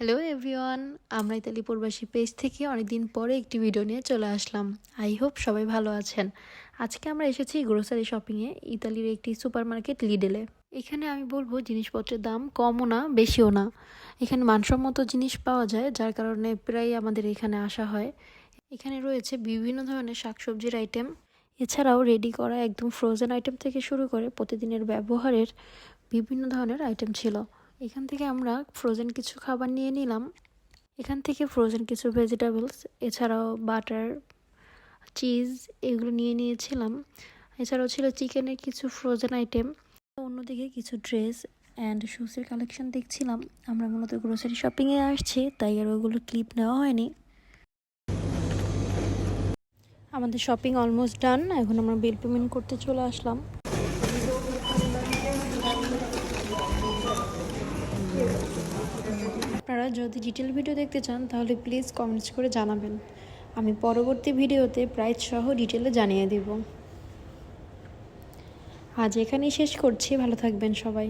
Hello everyone আমরা Italy প্রবাসী page থেকে অনেকদিন পরে একটি ভিডিও নিয়ে চলে আসলাম। আই হোপ সবাই ভালো আছেন। আজকে আমরা এসেছি গ্রোসারি শপিংয়ে ইতালির একটি সুপার মার্কেট লিডেলে এখানে আমি বলব জিনিসপত্রের দাম কমও না, বেশিও না। এখানে মানসম্মত জিনিস পাওয়া যায়, যার কারণে প্রায় আমাদের এখানে আসা হয়। এখানে রয়েছে বিভিন্ন ধরনের শাকসবজির আইটেম এছাড়াও রেডি করা একদম ফ্রোজেন আইটেম থেকে শুরু করে প্রতিদিনের ব্যবহারের বিভিন্ন ধরনের আইটেম ছিল। এখান থেকে আমরা ফ্রোজেন কিছু খাবার নিয়ে নিলাম। এখান থেকে ফ্রোজেন কিছু ভেজিটেবলস এছাড়াও বাটার চিজ এগুলো নিয়ে নিয়েছিলাম। এছাড়াও ছিল চিকেনের কিছু ফ্রোজেন আইটেম অন্যদিকে কিছু ড্রেস অ্যান্ড শুজের কালেকশন দেখছিলাম। আমরা মূলত গ্রোসারি শপিংয়ে আসছি, তাই আর ওগুলো ক্লিপ নেওয়া হয়নি। আমাদের শপিং অলমোস্ট ডান এখন আমরা বিল পেমেন্ট করতে চলে আসলাম। আপনারা যদি ডিটেল ভিডিও দেখতে চান, তাহলে প্লিজ কমেন্টস করে জানাবেন। আমি পরবর্তী ভিডিওতে প্রাইস সহ ডিটেলে জানিয়ে দেব। আজ এখানেই শেষ করছি। ভালো থাকবেন সবাই।